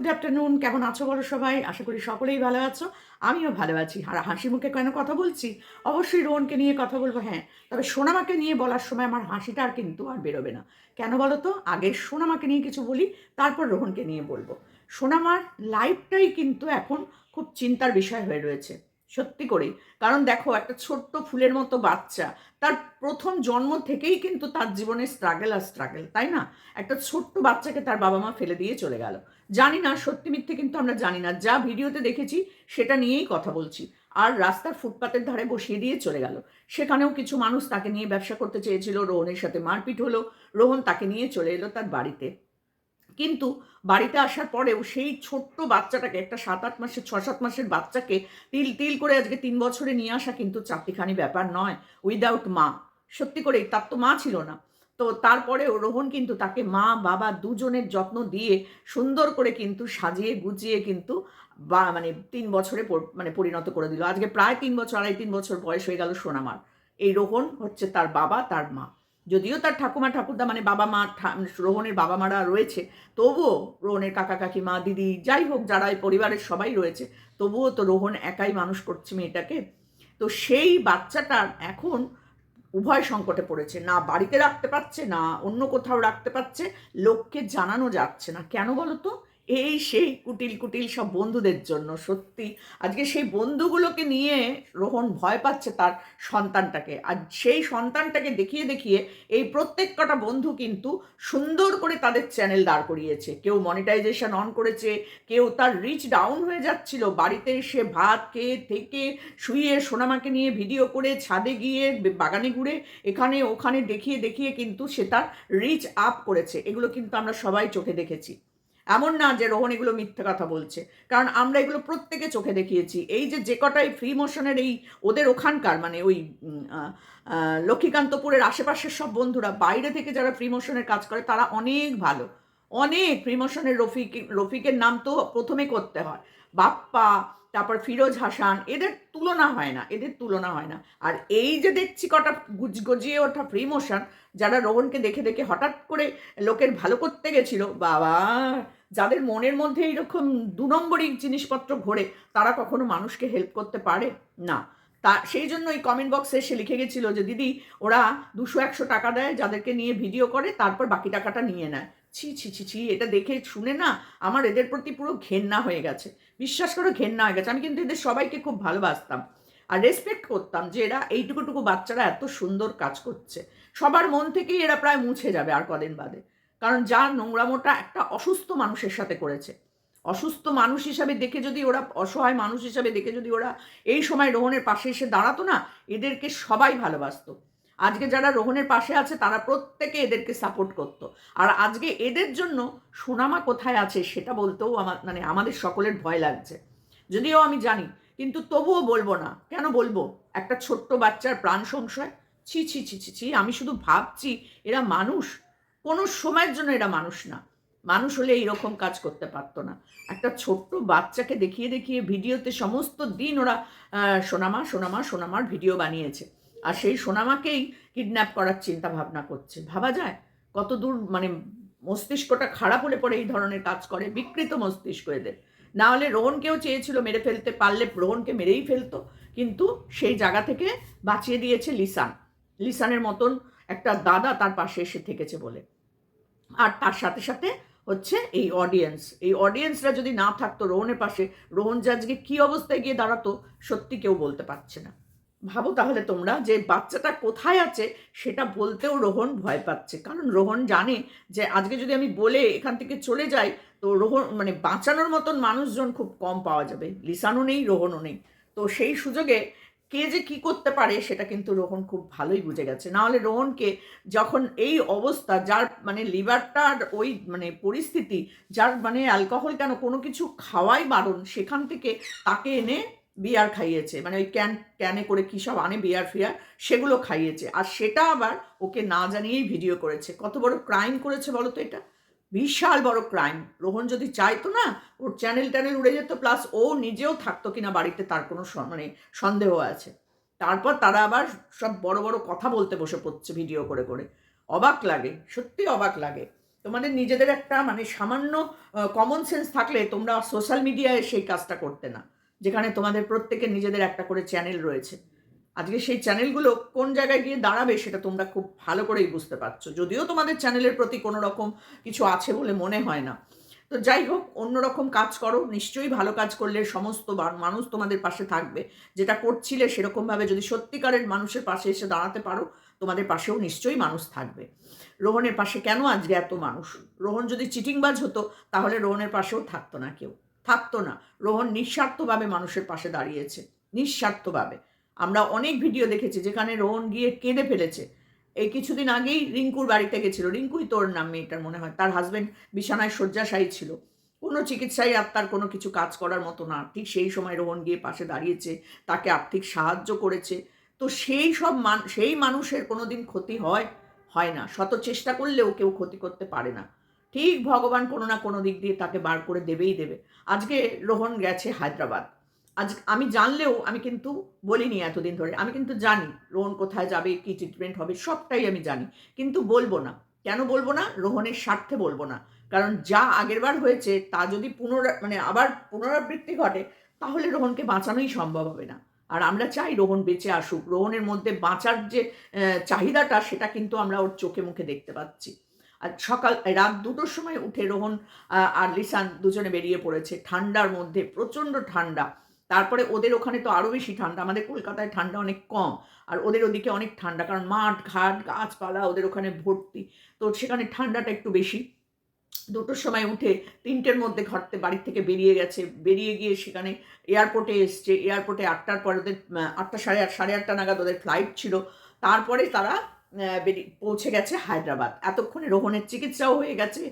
Good afternoon কেমন আছো বলো সবাই? আশা করি সকলেই ভালো আছো। আমিও ভালো আছি। আর হাসি মুখে কেন কথা বলছি? অবশ্যই রোহনকে নিয়ে কথা বলব হ্যাঁ। তবে সোনামাকে নিয়ে বলার সময় আমার হাসিটা আর কিন্তু আর বেরোবে না। কেন বলো তো? আগে সোনামাকে নিয়ে কিছু বলি, তারপর রোহনকে নিয়ে বলব। সোনামার লাইফটাই কিন্তু এখন খুব চিন্তার বিষয় হয়ে রয়েছে। সত্যি করেই। কারণ দেখো, একটা ছোট্ট ফুলের মতো বাচ্চা, তার প্রথম জন্ম থেকেই কিন্তু তার জীবনে স্ট্রাগল আর স্ট্রাগল তাই না? একটা ছোট্ট বাচ্চাকে তার বাবা মা ফেলে দিয়ে চলে গেল। জানি না, সত্যি মিথ্যে কিন্তু আমরা জানি না। যা ভিডিওতে দেখেছি, সেটা নিয়েই কথা বলছি। আর রাস্তার ফুটপাতের ধারে বসিয়ে দিয়ে চলে গেল। সেখানেও কিছু মানুষ তাকে নিয়ে ব্যবসা করতে চেয়েছিল। রোহনের সাথে মারপিট হলো। রোহন তাকে নিয়ে চলে এলো তার বাড়িতে। কিন্তু বাড়িতে আসার পরেও সেই ছোট্ট বাচ্চাটাকে একটা সাত আট মাসের, ছ সাত মাসের বাচ্চাকে তিল তিল করে আজকে তিন বছরে নিয়ে আসা কিন্তু চারটিখানি ব্যাপার নয় উইদাউট মা। সত্যি করেই তার তো মা ছিল না। তো তারপরেও রোহন কিন্তু তাকে মা, বাবা দুজনের যত্ন দিয়ে সুন্দর করে কিন্তু সাজিয়ে গুছিয়ে কিন্তু বা মানে তিন বছরে মানে পরিণত করে দিল। আজকে প্রায় তিন বছর, আড়াই, তিন বছর বয়স হয়ে গেল সোনামার। এই রোহন হচ্ছে তার বাবা, তার মা। যদিও তার ঠাকুমা ঠাকুরদা মানে বাবা মা ঠা- রোহনের বাবা মারা রয়েছে, তবুও রোহনের কাকা কাকিমা, দিদি, যাই হোক যারা এই পরিবারের সবাই রয়েছে, তবুও তো রোহন একাই মানুষ করছে মেয়েটাকে। তো সেই বাচ্চাটার এখন উভয় সংকটে পড়েছে, না বাড়িতে রাখতে পারছে, না অন্য কোথাও রাখতে পারছে, লোককে জানানো যাচ্ছে না। কেন বলো তো এই সেই কুটিল কুটিল সব বন্ধুদের জন্য, সত্যি। আজকে সেই বন্ধুগুলোকে নিয়ে রোহন ভয় পাচ্ছে তার সন্তানটাকে। আর সেই সন্তানটাকে দেখিয়ে দেখিয়ে এই প্রত্যেক কটা বন্ধু কিন্তু সুন্দর করে তাদের চ্যানেল দাঁড় করিয়েছে। কেউ মনিটাইজেশন অন করেছে, কেউ তার রিচ ডাউন হয়ে যাচ্ছিল, বাড়িতে এসে ভাত খেয়ে থেকে শুয়ে সোনামাকে নিয়ে ভিডিও করে ছাদে গিয়ে বাগানে ঘুরে এখানে ওখানে দেখিয়ে দেখিয়ে কিন্তু সে তার রিচ আপ করেছে। এগুলো কিন্তু আমরা সবাই চোখে দেখেছি। এমন না যে রোহন এগুলো মিথ্যে কথা বলছে। কারণ আমরা এগুলো প্রত্যেকে চোখে দেখিয়েছি। এই যে যে কটাই ফ্রি মোশনের এই ওদের ওখানকার মানে ওই লক্ষ্মীকান্তপুরের আশেপাশের সব বন্ধুরা, বাইরে থেকে যারা ফ্রি মোশনের কাজ করে, তারা অনেক ভালো। অনেক ফ্রি মোশনের রফিক, রফিকের নাম তো প্রথমে করতে হয়। বাপ্পা তারপর ফিরোজ হাসান, এদের তুলনা হয় না, এদের তুলনা হয় না। আর এই যে দেখছি কটা গুজ গজিয়ে ওঠা ফ্রি মোশন যারা রোহনকে দেখে দেখে হঠাৎ করে লোকের ভালো করতে গেছিল, বাবা, যাদের মনের মধ্যে এইরকম দু নম্বরই জিনিসপত্র ঘোরে, তারা কখনো মানুষকে হেল্প করতে পারে? না। তা, সেই জন্য এই কমেন্ট বক্সে এসে লিখে গেছিল যে, দিদি, ওরা দুশো একশো টাকা দেয় যাদেরকে নিয়ে ভিডিও করে, তারপর বাকি টাকাটা নিয়ে নেয়। ছি ছি ছি ছি, এটা দেখে শুনে না আমার এদের প্রতি পুরো ঘেন্না হয়ে গেছে। বিশ্বাস করো ঘেন্না হয়ে গেছে। আমি কিন্তু এদের সবাইকে খুব ভালোবাসতাম আর রেসপেক্ট করতাম যে এরা এইটুকুটুকু বাচ্চারা এত সুন্দর কাজ করছে। সবার মন থেকেই এরা প্রায় মুছে যাবে আর কদিন বাদে। কারণ যা নোংরামোটা একটা অসুস্থ মানুষের সাথে করেছে। অসুস্থ মানুষ হিসাবে দেখে যদি ওরা, অসহায় মানুষ হিসাবে দেখে যদি ওরা এই সময় রোহনের পাশে এসে দাঁড়াতো না, এদেরকে সবাই ভালোবাসতো। আজকে যারা রোহনের পাশে আছে, তারা প্রত্যেকে এদেরকে সাপোর্ট করতো। আর আজকে এদের জন্য সোনামা কোথায় আছে সেটা বলতেও আমার মানে আমাদের সকলের ভয় লাগছে। যদিও আমি জানি, কিন্তু তবুও বলব না। কেন বলব? একটা ছোট্ট বাচ্চার প্রাণ সংশয়? ছি ছি ছি ছি ছি, আমি শুধু ভাবছি এরা মানুষ। কোনো সময়ের জন্য এরা মানুষ না। মানুষ হলে এইরকম কাজ করতে পারতো না। একটা ছোট্ট বাচ্চাকে দেখিয়ে দেখিয়ে ভিডিওতে সমস্ত দিন ওরা সোনামা সোনামা, সোনামার ভিডিও বানিয়েছে। আর সেই সোনামাকেই কিডন্যাপ করার চিন্তা ভাবনা করছে। ভাবা যায়? কত দূর মানে মস্তিষ্কটা খারাপ হলে পরে এই ধরনের কাজ করে, বিকৃত মস্তিষ্ক এদের। না হলে রোহনকেও চেয়েছিল মেরে ফেলতে, পারলে রোহনকে মেরেই ফেলতো। কিন্তু সেই জায়গা থেকে বাঁচিয়ে দিয়েছে লিসান। লিসানের মতন একটা দাদা তার পাশে এসে থেকেছে বলে। আর তার সাথে সাথে হচ্ছে এই অডিয়েন্স এই অডিয়েন্সরা যদি না থাকতো রোহনের পাশে, রোহন জাজকে কী অবস্থায় গিয়ে দাঁড়াতো, সত্যি কেউ বলতে পারছে না। ভাবো তাহলে তোমরা যে বাচ্চাটা কোথায় আছে সেটা বলতেও রোহন ভয় পাচ্ছে। কারণ রোহন জানে যে আজকে যদি আমি বলে এখান থেকে চলে যাই, তো রোহন মানে বাঁচানোর মতন মানুষজন খুব কম পাওয়া যাবে। লিসানও নেই, রোহনও নেই। তো সেই সুযোগে কে যে কি করতে পারে সেটা কিন্তু রোহন খুব ভালোই বুঝে গেছে। নাহলে রোহনকে যখন এই অবস্থা, যার মানে লিভারটার ওই মানে পরিস্থিতি, যার মানে অ্যালকোহল কেন কোনো কিছু খাওয়াই বারণ, সেখান থেকে তাকে এনে বিয়ার খাইয়েছে। মানে ওই ক্যান, ক্যানে করে কী সব আনে বিয়ার ফিয়ার, সেগুলো খাইয়েছে। আর সেটা আবার ওকে না জানিয়েই ভিডিও করেছে। কত বড় ক্রাইম করেছে বলো তো এটা? বিশাল বড় ক্রাইম। রোহন যদি চাইতো না, ওর চ্যানেল ট্যানেল উড়ে যেত, প্লাস ও নিজেও থাকতো কিনা বাড়িতে তার কোনো মানে সন্দেহ আছে। তারপর তারা আবার সব বড় বড় কথা বলতে বসে পড়ছে ভিডিও করে করে। অবাক লাগে সত্যি অবাক লাগে। তোমাদের নিজেদের একটা মানে সামান্য কমন সেন্স থাকলে তোমরা সোশ্যাল মিডিয়ায় সেই কাজটা করতে না। যেখানে তোমাদের প্রত্যেকের নিজেদের একটা করে চ্যানেল রয়েছে। আজকে সেই চ্যানেলগুলো কোন জায়গায় গিয়ে দাঁড়াবে সেটা তোমরা খুব ভালো করেই বুঝতে পারছ। যদিও তোমাদের চ্যানেলের প্রতি কোনো রকম কিছু আছে বলে মনে হয় না। তো যাই হোক অন্যরকম কাজ করো, নিশ্চয়ই ভালো কাজ করলে সমস্ত মানুষ তোমাদের পাশে থাকবে। যেটা করছিলে সেরকমভাবে যদি সত্যিকারের মানুষের পাশে এসে দাঁড়াতে পারো, তোমাদের পাশেও নিশ্চয়ই মানুষ থাকবে। রোহনের পাশে কেন আজকে এত মানুষ? রোহন যদি চিটিংবাজ হতো, তাহলে রোহনের পাশেও থাকতো না কেউ। থাকতো না। রোহন নিঃস্বার্থভাবে মানুষের পাশে দাঁড়িয়েছে। নিঃস্বার্থভাবে। আমরা অনেক ভিডিও দেখেছি যেখানে রোহন গিয়ে কেঁদে ফেলেছে। এই কিছুদিন আগেই রিঙ্কুর বাড়িতে গেছিল। রিঙ্কুই তোর নাম মেয়েটার মনে হয়। তার হাজবেন্ড বিছানায় শয্যাশায়ী ছিল। কোনো চিকিৎসায় আর তার কোনো কিছু কাজ করার মতো না। ঠিক সেই সময় রোহন গিয়ে পাশে দাঁড়িয়েছে। তাকে আর্থিক সাহায্য করেছে। তো সেই সব মান, সেই মানুষের কোনো দিন ক্ষতি হয় হয় না। শত চেষ্টা করলেও কেউ ক্ষতি করতে পারে না। ঠিক ভগবান কোনো না কোনো দিক দিয়ে তাকে বার করে দেবেই দেবে। আজকে রোহন গেছে হায়দ্রাবাদ। আজ আমি জানলেও আমি কিন্তু বলিনি এতদিন ধরে, আমি কিন্তু জানি রোহন কোথায় যাবে, কী ট্রিটমেন্ট হবে, সবটাই আমি জানি। কিন্তু বলব না। কেন বলব না? রোহনের স্বার্থে বলব না। কারণ যা আগেরবার হয়েছে, তা যদি পুনরা মানে আবার পুনরাবৃত্তি ঘটে, তাহলে রোহনকে বাঁচানোই সম্ভব হবে না। আর আমরা চাই রোহন বেঁচে আসুক। রোহনের মধ্যে বাঁচার যে চাহিদাটা, সেটা কিন্তু আমরা ওর চোখে মুখে দেখতে পাচ্ছি। আর সকাল, রাত দুটোর সময় উঠে রোহন আর লিসান দুজনে বেরিয়ে পড়েছে। ঠান্ডার মধ্যে, প্রচণ্ড ঠান্ডা। তারপরে ওদের ওখানে তো আরও বেশি ঠান্ডা। আমাদের কলকাতায় ঠান্ডা অনেক কম। আর ওদের ওদিকে অনেক ঠান্ডা। কারণ মাঠ, ঘাট, গাছপালা ওদের ওখানে ভর্তি। তো সেখানে ঠান্ডাটা একটু বেশি। দুটোর সময় উঠে তিনটের মধ্যে ঘরতে বাড়ি থেকে বেরিয়ে গেছে। বেরিয়ে গিয়ে সেখানে এয়ারপোর্টে এসছে। এয়ারপোর্টে আটটার পর ওদের আটটা সাড়ে আট, সাড়ে আটটা নাগাদ ওদের ফ্লাইট ছিল। তারপরে তারা পৌঁছে গেছে হায়দ্রাবাদ। এতক্ষণে রোহনের চিকিৎসাও হয়ে গেছে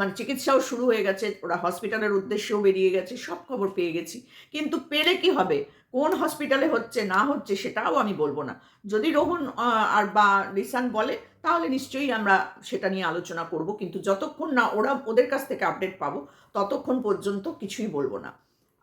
মানে চিকিৎসাও শুরু হয়ে গেছে, ওরা হসপিটালের উদ্দেশ্যেও বেরিয়ে গেছে, সব খবর পেয়ে গেছি। কিন্তু পেলে কি হবে? কোন হসপিটালে হচ্ছে, না হচ্ছে, সেটাও আমি বলব না। যদি রোহন আর বা রিসান বলে, তাহলে নিশ্চয়ই আমরা সেটা নিয়ে আলোচনা করব। কিন্তু যতক্ষণ না ওরা ওদের কাছ থেকে আপডেট পাবো, ততক্ষণ পর্যন্ত কিছুই বলব না।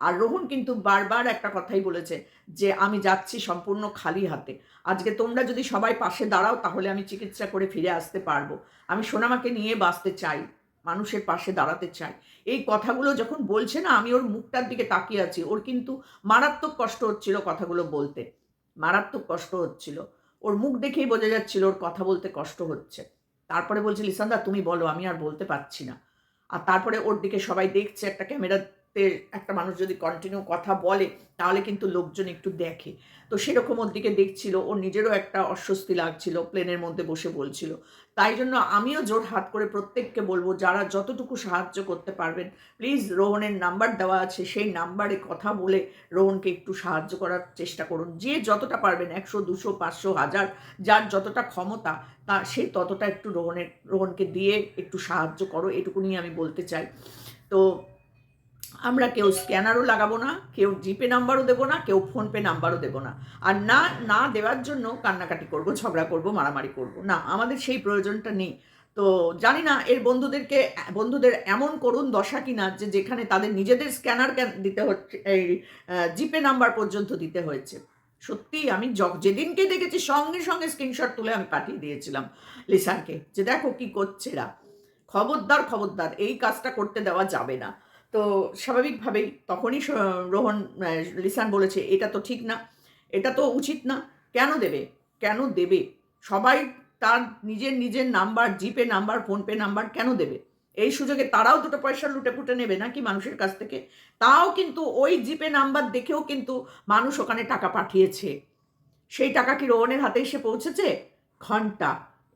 আর রোহন কিন্তু বারবার একটা কথাই বলেছে যে, আমি যাচ্ছি সম্পূর্ণ খালি হাতে। আজকে তোমরা যদি সবাই পাশে দাঁড়াও, তাহলে আমি চিকিৎসা করে ফিরে আসতে পারব। আমি সোনামাকে নিয়ে বাঁচতে চাই, মানুষের পাশে দাঁড়াতে চাই। এই কথাগুলো যখন বলছে না, আমি ওর মুখটার দিকে তাকিয়ে আছি। ওর কিন্তু মারাত্মক কষ্ট হচ্ছিল কথাগুলো বলতে। মারাত্মক কষ্ট হচ্ছিল। ওর মুখ দেখেই বোঝা যাচ্ছিল ওর কথা বলতে কষ্ট হচ্ছে। তারপরে বলছে, লিসান্দা, তুমি বলো, আমি আর বলতে পারছি না। আর তারপরে ওর দিকে সবাই দেখছে, একটা ক্যামেরাতে একটা মানুষ যদি কন্টিনিউ কথা বলে, তাহলে কিন্তু লোকজন একটু দেখে। তো সেরকম ওর দিকে দেখছিল, ওর নিজেরও একটা অস্বস্তি লাগছিল প্লেনের মধ্যে বসে বলছিল। তাই জন্য আমিও জোর হাত করে প্রত্যেককে বলব, যারা যতটুকু সাহায্য করতে পারবেন প্লিজ রোহনের নাম্বার দেওয়া আছে, সেই নাম্বারে কথা বলে রোহনকে একটু সাহায্য করার চেষ্টা করুন। যে যতটা পারবেন, একশো, দুশো, পাঁচশো, হাজার, যার যতটা ক্ষমতা, তা সে ততটা একটু রোহনের, রোহনকে দিয়ে একটু সাহায্য করো এটুকুনি আমি বলতে চাই। তো আমরা কেউ স্ক্যানারও লাগাবো না, কেউ জিপে নাম্বারও দেবো না, কেউ ফোনপে নাম্বারও দেবো না। আর না না দেওয়ার জন্য কান্নাকাটি করব, ঝগড়া করব, মারামারি করব। না, আমাদের সেই প্রয়োজনটা নেই। তো জানি না, এর বন্ধুদেরকে, বন্ধুদের এমন করুন দশা কিনা যে যেখানে তাদের নিজেদের স্ক্যানার দিতে হচ্ছে, এই জিপে নাম্বার পর্যন্ত দিতে হয়েছে। সত্যি আমি যেদিনকে দেখেছি, সঙ্গে সঙ্গে স্ক্রিনশট তুলে আমি পাঠিয়ে দিয়েছিলাম লিসানকে, যে দেখো কি করছে এরা। খবরদার খবরদার, এই কাজটা করতে দেওয়া যাবে না। তো স্বাভাবিকভাবেই তখনই রোহন লিসান বলেছে, এটা তো ঠিক না, এটা তো উচিত না, কেন দেবে? কেন দেবে? সবাই তার নিজের নিজের number, GPay number, PhonePe number কেন দেবে? এই সুযোগে তারাও দুটো পয়সা লুটে ফুটে নেবে নাকি মানুষের কাছ থেকে? তাও কিন্তু ওই জিপে নাম্বার দেখেও কিন্তু মানুষ ওখানে টাকা পাঠিয়েছে। সেই টাকা কি রোহনের হাতে এসে পৌঁছেছে? ঘণ্টা।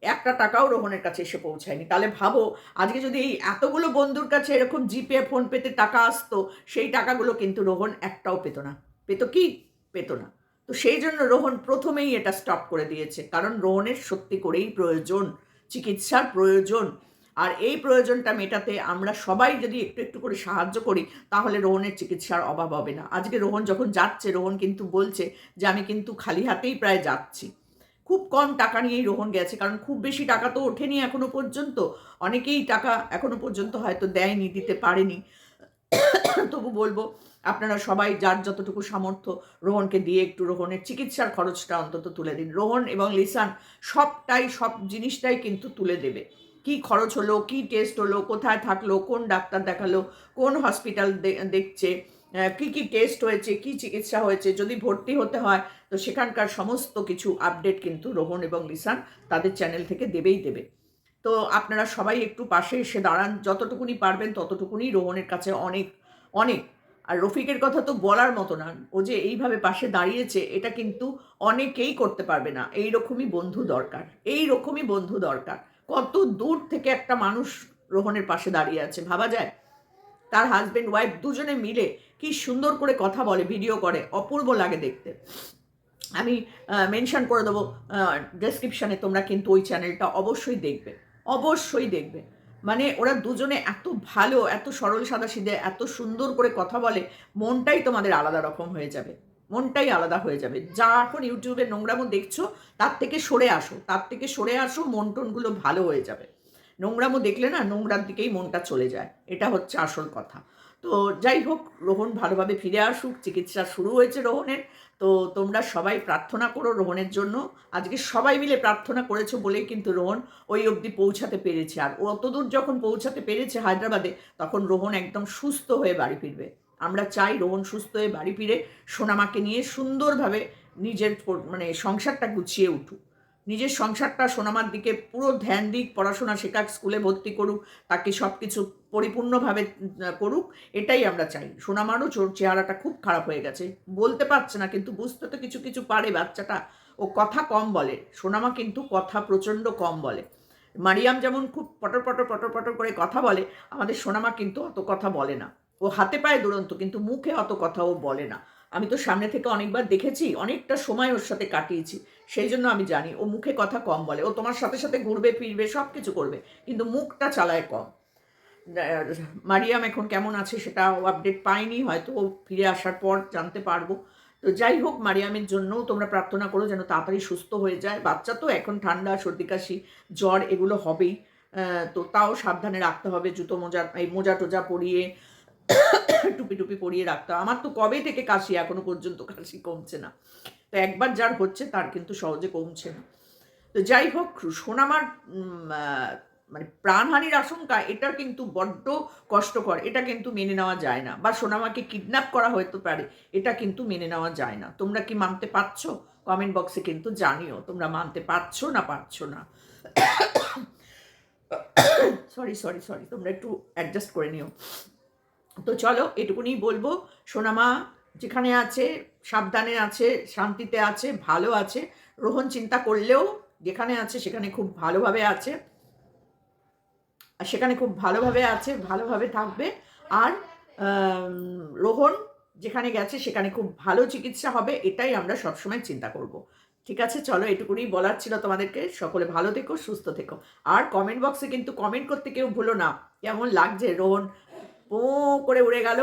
একটা টাকাও রোহনের কাছে এসে পৌঁছায়নি। তাহলে ভাবো, আজকে যদি এই এতগুলো বন্ধুর কাছে এরকম জিপে ফোন পেতে টাকা আসতো, সেই টাকাগুলো কিন্তু রোহন একটাও পেতো না। পেতো কি? পেতো না। তো সেই জন্য রোহন প্রথমেই এটা স্টপ করে দিয়েছে। কারণ রোহনের সত্যি করেই প্রয়োজন, চিকিৎসার প্রয়োজন। আর এই প্রয়োজনটা মেটাতে আমরা সবাই যদি একটু একটু করে সাহায্য করি, তাহলে রোহনের চিকিৎসার অভাব হবে না। আজকে রোহন যখন যাচ্ছে, রোহন কিন্তু বলছে যে, আমি কিন্তু খালি হাতেই প্রায় যাচ্ছি। খুব কম টাকা নিয়েই রোহন গেছে, কারণ খুব বেশি টাকা তো ওঠেনি এখনও পর্যন্ত। অনেকেই টাকা এখনও পর্যন্ত হয়তো দেয়নি, দিতে পারেনি। তবু বলব, আপনারা সবাই যার যতটুকু সামর্থ্য, রোহনকে দিয়ে একটু রোহনের চিকিৎসার খরচটা অন্তত তুলে দিন। রোহন এবং লিসান সবটাই, সব জিনিসটাই কিন্তু তুলে দেবে। কি খরচ হলো, কি টেস্ট হলো, কোথায় থাকল, কোন ডাক্তার দেখাল, কোন হসপিটাল দেখছে কি কি টেস্ট হয়েছে, কি চিকিৎসা হয়েছে, যদি ভর্তি হতে হয়, তো সেখানকার সমস্ত কিছু আপডেট কিন্তু রোহন এবং লিসান তাদের চ্যানেল থেকে দেবেই দেবে। তো আপনারা সবাই একটু পাশে এসে দাঁড়ান, যতটুকুনি পারবেন ততটুকুনি রোহনের কাছে অনেক অনেক। আর রফিকের কথা তো বলার মতো না, ও যে এইভাবে পাশে দাঁড়িয়েছে, এটা কিন্তু অনেকেই করতে পারবে না। এই রকমই বন্ধু দরকার এই রকমই বন্ধু দরকার। কত দূর থেকে একটা মানুষ রোহনের পাশে দাঁড়িয়ে আছে, ভাবা যায়? তার হাজব্যান্ড ওয়াইফ দুজনে মিলে কি সুন্দর করে কথা বলে ভিডিও করে, অপূর্ব লাগে দেখতে। আমি মেনশন করে দেবো ডেসক্রিপশানে তোমরা কিন্তু ওই চ্যানেলটা অবশ্যই দেখবে অবশ্যই দেখবে। মানে ওরা দুজনে এত ভালো, এত সরল সাদাসিধে, এত সুন্দর করে কথা বলে, মনটাই তোমাদের আলাদা রকম হয়ে যাবে, মনটাই আলাদা হয়ে যাবে। যা এখন ইউটিউবে নোংরামো দেখছ, তার থেকে সরে আসো, তার থেকে সরে আসো মন টনগুলো ভালো হয়ে যাবে। নোংরামো দেখলে না নোংরার দিকেই মনটা চলে যায়। এটা হচ্ছে আসল কথা। তো যাই হোক, রোহন ভালোভাবে ফিরে আসুক, চিকিৎসা শুরু হয়েছে রোহনের। তো তোমরা সবাই প্রার্থনা করো রোহনের জন্য। আজকে সবাই মিলে প্রার্থনা করেছ বলেই কিন্তু রোহন ওই অবধি পৌঁছাতে পেরেছে। আর অতদূর যখন পৌঁছাতে পেরেছে হায়দ্রাবাদে, তখন রোহন একদম সুস্থ হয়ে বাড়ি ফিরবে। আমরা চাই রোহন সুস্থ হয়ে বাড়ি ফিরে, সোনামাকে নিয়ে সুন্দরভাবে নিজের মানে সংসারটা গুছিয়ে উঠুক। নিজের সংসারটা সোনামার দিকে পুরো ধ্যান দিক, পড়াশোনা শেখাক, স্কুলে ভর্তি করুক, তাকে সব কিছু পরিপূর্ণভাবে করুক, এটাই আমরা চাই। সোনামারও চোর চেহারাটা খুব খারাপ হয়ে গেছে। বলতে পারছে না, কিন্তু বুঝতে তো কিছু কিছু পারে বাচ্চাটা। ও কথা কম বলে, সোনামা কিন্তু কথা প্রচণ্ড কম বলে। মারিয়াম যেমন খুব পটর পটর পটর পটর করে কথা বলে, আমাদের সোনামা কিন্তু অত কথা বলে না। ও হাতে পায়ে দুরন্ত কিন্তু মুখে অত কথা ও বলে না। আমি তো সামনে থেকে অনেকবার দেখেছি, অনেকটা সময় ওর সাথে কাটিয়েছি। সেই জন্য আমি জানি, ও মুখে কথা কম বলে, ও তোমার সাথে সাথে ঘুরবে, ফিরবে সব কিছু করবে, কিন্তু মুখটা চালায় কম। মারিয়াম এখন কেমন আছে সেটা আপডেট পাইনি, হয়তো ও ফিরে আসার পর জানতে পারব। তো যাই হোক, মারিয়ামের জন্যও তোমরা প্রার্থনা করো যেন তাড়াতাড়ি সুস্থ হয়ে যায়। বাচ্চা তো এখন ঠান্ডা, সর্দি, কাশি, জ্বর, এগুলো হবেই। তো তাও সাবধানে রাখতে হবে, জুতো মোজা, এই মোজা টোজা পরিয়ে টুপি টুপি পরিয়ে রাখতে হবে আমার তো কবে থেকে কাশি, এখনও পর্যন্ত কাশি কমছে না। তো একবার যার হচ্ছে, তার কিন্তু সহজে কমছে না। তো যাই হোক, সোনামার মানে প্রাণহানির আশঙ্কা, এটা কিন্তু বড্ড কষ্টকর। এটা কিন্তু মেনে নেওয়া যায় না। বা সোনামাকে কিডন্যাপ করা হতে পারে, এটা কিন্তু মেনে নেওয়া যায় না। তোমরা কি মানতে পারছ? কমেন্ট বক্সে কিন্তু জানিও, তোমরা মানতে পারছ না পারছ না। সরি সরি সরি তোমরা একটু অ্যাডজাস্ট করে নিও। তো চলো, এটুকুনি বলব। সোনামা যেখানে আছে, সাবধানে আছে, শান্তিতে আছে, ভালো আছে। রোহন চিন্তা করলেও যেখানে আছে, সেখানে খুব ভালোভাবে আছে। আর সেখানে খুব ভালোভাবে আছে, ভালোভাবে থাকবে। আর রোহন যেখানে গেছে, সেখানে খুব ভালো চিকিৎসা হবে, এটাই আমরা সবসময় চিন্তা করব। ঠিক আছে? চলো, এটুকুনি বলার ছিল তোমাদেরকে। সকলে ভালো থেকো, সুস্থ থেকো। আর কমেন্ট বক্সে কিন্তু কমেন্ট করতে কেউ ভুলো না। কেমন লাগছে রোহন? পো করে উড়ে গেল।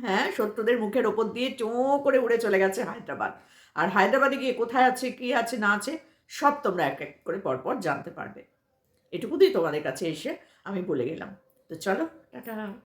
হ্যাঁ শত্রুদের মুখের ওপর দিয়ে চো করে উড়ে চলে গেছে হায়দ্রাবাদ। আর হায়দ্রাবাদে গিয়ে কোথায় আছে, কি আছে, না আছে, সব তোমরা এক এক করে পরপর জানতে পারবে। এটুকুতেই তোমাদের কাছে এসে আমি বলে গেলাম। তো চলো, টাটা।